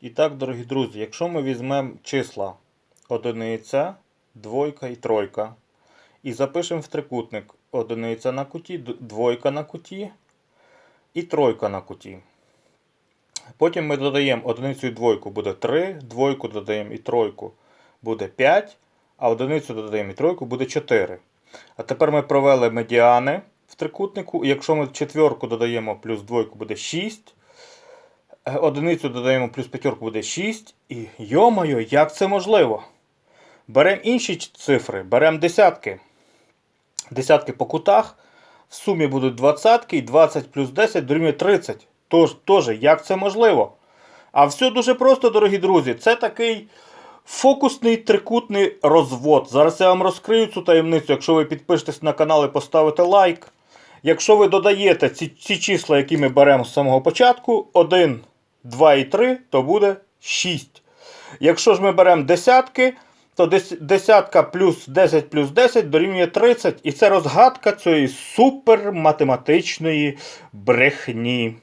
І так, дорогі друзі, якщо ми візьмемо числа одиниця, двойка і тройка, і запишемо в трикутник одиниця на куті, двойка на куті і тройка на куті. Потім ми додаємо одиницю і двойку буде 3, двойку додаємо і тройку буде 5, а одиницю додаємо і тройку буде 4. А тепер ми провели медіани в трикутнику. І якщо ми четверку додаємо плюс двойку буде 6. Е, Одиницю додаємо плюс п'ятерку буде 6. І йомайо, як це можливо? Беремо інші цифри, беремо десятки. Десятки по кутах. В сумі будуть двадцятки, і 20 плюс 10 дорівнює 30. Тож, теж, як це можливо? А все дуже просто, дорогі друзі. Це такий фокусний трикутний розвод. Зараз я вам розкрию цю таємницю, якщо ви підпишетесь на канал і поставите лайк. Якщо ви додаєте ці, ці числа, які ми беремо з самого початку, 1, 2 і 3, то буде 6. Якщо ж ми беремо десятки, то десятка плюс 10 плюс 10 дорівнює 30. І це розгадка цієї суперматематичної брехні.